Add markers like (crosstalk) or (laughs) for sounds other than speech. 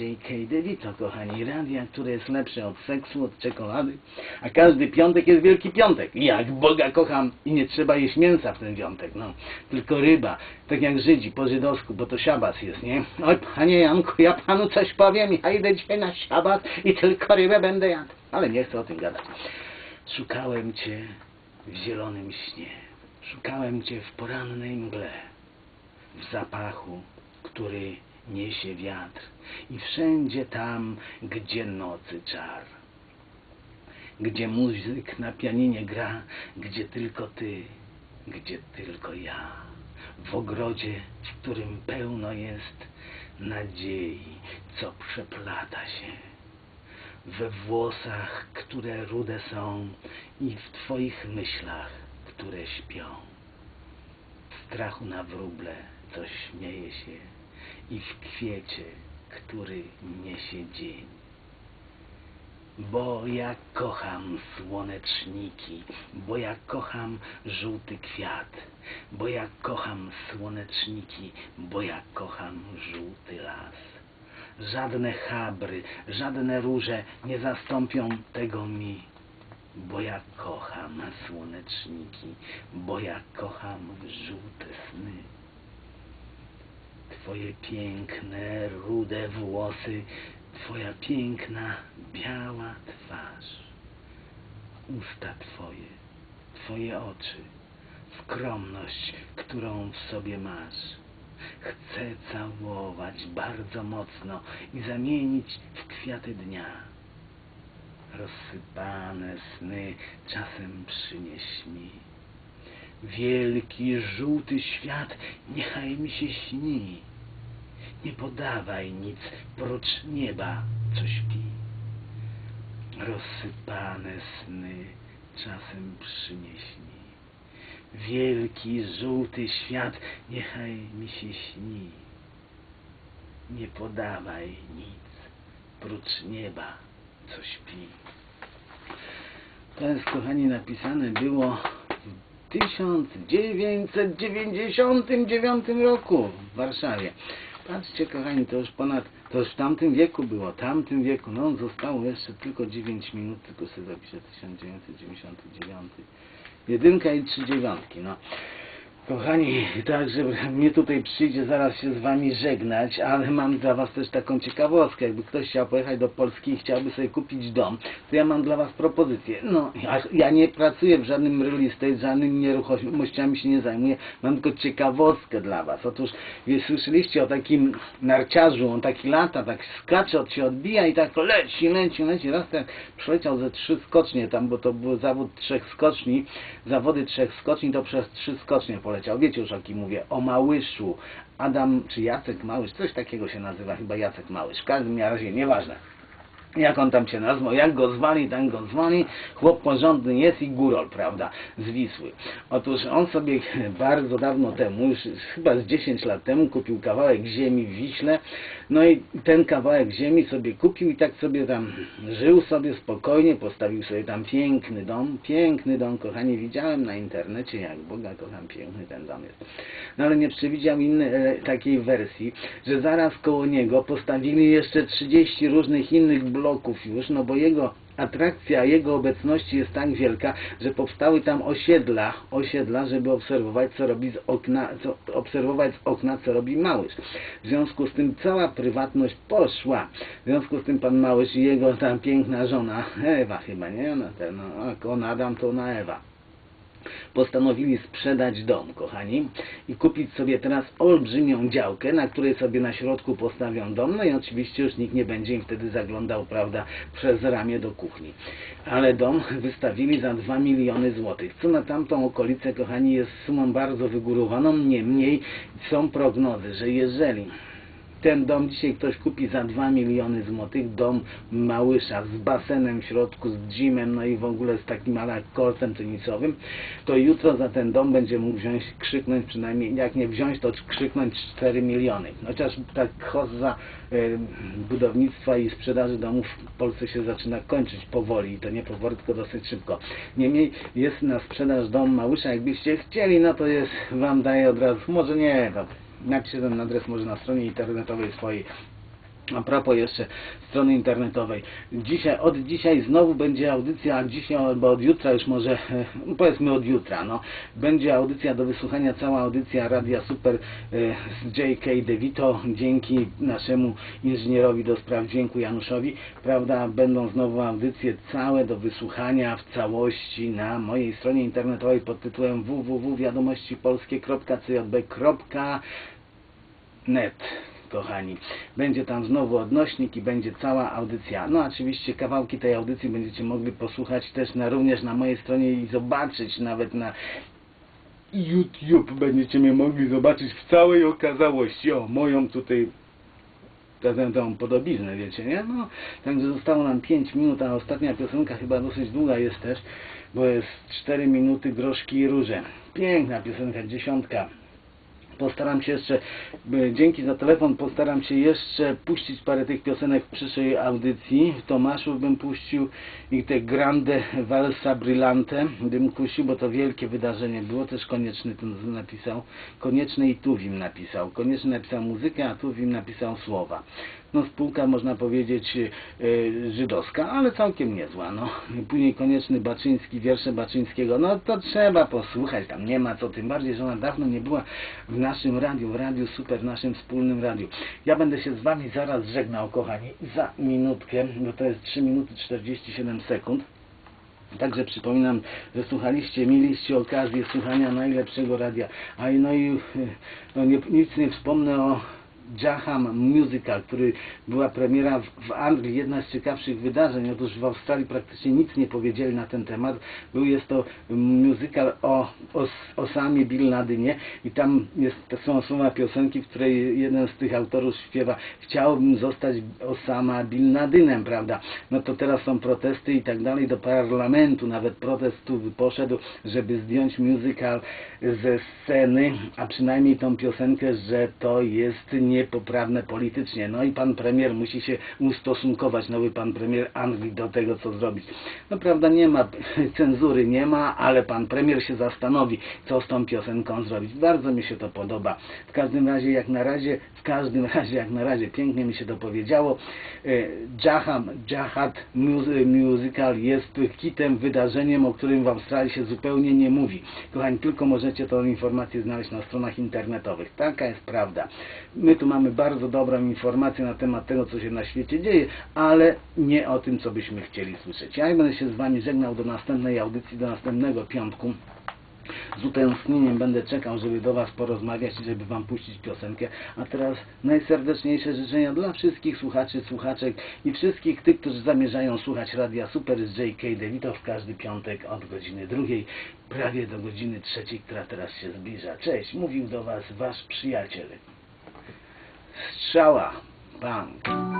J.K. DeVito, kochani. Radia, które jest lepsze od seksu, od czekolady. A każdy piątek jest Wielki Piątek. Jak Boga kocham i nie trzeba jeść mięsa w ten piątek, no. Tylko ryba. Tak jak Żydzi po żydowsku, bo to szabas jest, nie? Oj, panie Janku, ja panu coś powiem. Ja idę dzisiaj na szabat i tylko rybę będę jadł. Ale nie chcę o tym gadać. Szukałem cię w zielonym śnie. Szukałem cię w porannej mgle. W zapachu, który niesie wiatr i wszędzie tam, gdzie nocy czar. Gdzie muzyk na pianinie gra, gdzie tylko ty, gdzie tylko ja. W ogrodzie, w którym pełno jest nadziei, co przeplata się. We włosach, które rude są i w twoich myślach, które śpią. W strachu na wróble, co śmieje się i w kwiecie, który niesie dzień. Bo ja kocham słoneczniki, bo ja kocham żółty kwiat, bo ja kocham słoneczniki, bo ja kocham żółty las. Żadne chabry, żadne róże nie zastąpią tego mi, bo ja kocham słoneczniki, bo ja kocham żółte sny. Twoje piękne, rude włosy, Twoja piękna, biała twarz, usta Twoje, Twoje oczy, skromność, którą w sobie masz. Chcę całować bardzo mocno i zamienić w kwiaty dnia. Rozsypane sny czasem przynieś mi. Wielki, żółty świat niechaj mi się śni. Nie podawaj nic prócz nieba, co śpi. Rozsypane sny czasem przynieś mi. Wielki, żółty świat niechaj mi się śni. Nie podawaj nic prócz nieba, co śpi. To jest, kochani, napisane było w 1999 roku w Warszawie. Patrzcie, kochani, to już ponad, to już w tamtym wieku było, tamtym wieku, no zostało jeszcze tylko 9 minut, tylko sobie zapiszę 1999. Jedynka i trzy dziewiątki, no. Kochani, także mnie tutaj przyjdzie zaraz się z wami żegnać, ale mam dla was też taką ciekawostkę. Jakby ktoś chciał pojechać do Polski i chciałby sobie kupić dom, to ja mam dla was propozycję. No, ja, ja nie pracuję w żadnym real estate, żadnymi nieruchomościami się nie zajmuję. Mam tylko ciekawostkę dla was. Otóż wie, słyszeliście o takim narciarzu, on taki lata, tak skacze, od się odbija i tak leci, leci, leci. Raz tak przeleciał ze trzy skocznie tam, bo to był zawód trzech skoczni, zawody trzech skoczni, to przez trzy skocznie poleciał. Wiecie już o kim mówię, o Małyszu. Adam, czy Jacek Małysz, coś takiego się nazywa, chyba Jacek Małysz. W każdym razie, nieważne. Jak on tam się nazwał, jak go zwali, tak go zwali. Chłop porządny jest i górol, prawda, z Wisły. Otóż on sobie (laughs) bardzo dawno temu, już chyba z 10 lat temu, kupił kawałek ziemi w Wiśle. No i ten kawałek ziemi sobie kupił i tak sobie tam żył sobie spokojnie, postawił sobie tam piękny dom. Piękny dom, kochani, widziałem na internecie, jak Boga kocham, piękny ten dom jest. No ale nie przewidział innej takiej wersji, że zaraz koło niego postawili jeszcze 30 różnych innych bloków już, no bo jego atrakcja jego obecności jest tak wielka, że powstały tam osiedla, osiedla, żeby obserwować, co robi z okna, co, obserwować z okna, co robi Małysz. W związku z tym cała prywatność poszła. W związku z tym pan Małysz i jego tam piękna żona, Ewa chyba, nie? Ona, ten, no, jak on Adam, to ona Ewa postanowili sprzedać dom, kochani, i kupić sobie teraz olbrzymią działkę, na której sobie na środku postawią dom, no i oczywiście już nikt nie będzie im wtedy zaglądał, prawda, przez ramię do kuchni. Ale dom wystawili za 2 miliony złotych, co na tamtą okolicę, kochani, jest sumą bardzo wygórowaną, niemniej są prognozy, że jeżeli ten dom dzisiaj ktoś kupi za 2 miliony złotych, dom Małysza z basenem w środku, z gymem, no i w ogóle z takim ala kortem tenisowym, to jutro za ten dom będzie mógł wziąć, krzyknąć przynajmniej, jak nie wziąć, to krzyknąć 4 miliony. Chociaż tak hossa y, budownictwa i sprzedaży domów w Polsce się zaczyna kończyć powoli, to nie powoli, tylko dosyć szybko. Niemniej jest na sprzedaż dom Małysza, jakbyście chcieli, no to jest, wam daję od razu, może nie, to napiszę ten adres może na stronie internetowej swojej A propos jeszcze strony internetowej. Dzisiaj, od dzisiaj znowu będzie audycja, dzisiaj albo od jutra już może, e, powiedzmy od jutra, no. Będzie audycja do wysłuchania, cała audycja Radia Super e, z J.K. DeVito, dzięki naszemu inżynierowi do spraw dźwięku Januszowi, prawda, będą znowu audycje całe do wysłuchania w całości na mojej stronie internetowej pod tytułem www.wiadomościpolskie.cjb.net kochani. Będzie tam znowu odnośnik i będzie cała audycja. No oczywiście kawałki tej audycji będziecie mogli posłuchać też na, również na mojej stronie i zobaczyć nawet na YouTube będziecie mnie mogli zobaczyć w całej okazałości. O, moją tutaj tę podobiznę, wiecie, nie? No, także zostało nam 5 minut, a ostatnia piosenka chyba dosyć długa jest też, bo jest 4 minuty groszki i róże. Piękna piosenka, dziesiątka. Postaram się jeszcze, by- dzięki za telefon, postaram się jeszcze puścić parę tych piosenek w przyszłej audycji. W Tomaszów bym puścił i te Grande Valsa Brillante bym puścił, bo to wielkie wydarzenie było. Też Konieczny ten napisał. Konieczny i Tuwim napisał. Konieczny napisał muzykę, a Tuwim napisał słowa. No spółka można powiedzieć e, żydowska, ale całkiem niezła. No. Później Konieczny Baczyński, wiersze Baczyńskiego. No to trzeba posłuchać, tam nie ma co. Tym bardziej, że ona dawno nie była w naszym radiu, w Radiu Super, w naszym wspólnym radiu. Ja będę się z Wami zaraz żegnał, kochani, za minutkę, bo to jest 3 minuty 47 sekund. Także przypominam, że słuchaliście, mieliście okazję słuchania najlepszego radia. A no i e, no nie, nic nie wspomnę o Jaham Musical, który była premiera w, Anglii, jedna z ciekawszych wydarzeń. Otóż w Australii praktycznie nic nie powiedzieli na ten temat. Był jest to musical o, o, o samie Bill Ladynie i tam jest, są słowa piosenki, w której jeden z tych autorów śpiewa chciałbym zostać Osama Bin Ladynem, prawda? No to teraz są protesty i tak dalej. Do parlamentu nawet protest tu poszedł, żeby zdjąć musical ze sceny, a przynajmniej tą piosenkę, że to jest niepoprawne politycznie. No i pan premier musi się ustosunkować, nowy pan premier Anglii do tego, co zrobić. No prawda, nie ma (laughs) cenzury, nie ma, ale pan premier się zastanowi, co z tą piosenką zrobić. Bardzo mi się to podoba. W każdym razie, jak na razie, w każdym (laughs) razie, jak na razie, pięknie mi się to powiedziało. E, Jaham, Jahad Mus- Musical jest hitem, wydarzeniem, o którym w Australii się zupełnie nie mówi. Kochani, tylko możecie tą informację znaleźć na stronach internetowych. Taka jest prawda. My tu mamy bardzo dobrą informację na temat tego, co się na świecie dzieje, ale nie o tym, co byśmy chcieli słyszeć. Ja będę się z Wami żegnał do następnej audycji, do następnego piątku. Z utęsknieniem będę czekał, żeby do Was porozmawiać i żeby Wam puścić piosenkę. A teraz najserdeczniejsze życzenia dla wszystkich słuchaczy, słuchaczek i wszystkich tych, którzy zamierzają słuchać Radia Super z J.K. DeVito w każdy piątek od godziny drugiej, prawie do godziny trzeciej, która teraz się zbliża. Cześć, mówił do Was Wasz przyjaciel. Shala Bank.